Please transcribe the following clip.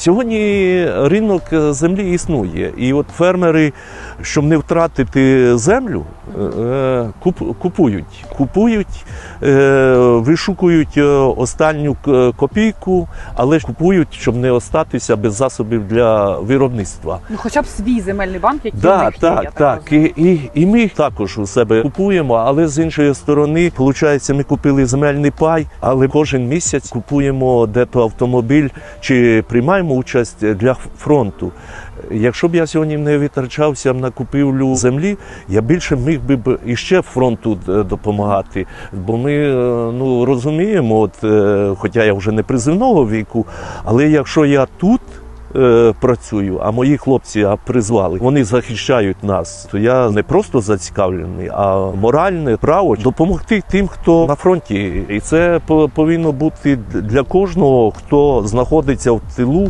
Сьогодні ринок е, землі існує, і от фермери, щоб не втратити землю, купують. Купують, е, вишукують е, останню копійку, але ж купують, щоб не остатися без засобів для виробництва. Ну, хоча б свій земельний банк, який в Да, них є, я так, так. І, і, і ми також у себе купуємо, але з іншої сторони, виходить, ми купили земельний пай, але кожен місяць купуємо дето автомобіль чи приймаємо участь для фронту. Якщо б я сьогодні не витрачався на купівлю землі, я більше міг би б іще фронту е, допомагати. Бо ми е, ну, розуміємо, от, е, хоча я вже не призивного віку, але якщо я тут працюю, а мої хлопці призвали, вони захищають нас. То я не просто зацікавлений, а моральне право допомогти тим, хто на фронті. І це повинно бути для кожного, хто знаходиться в тилу,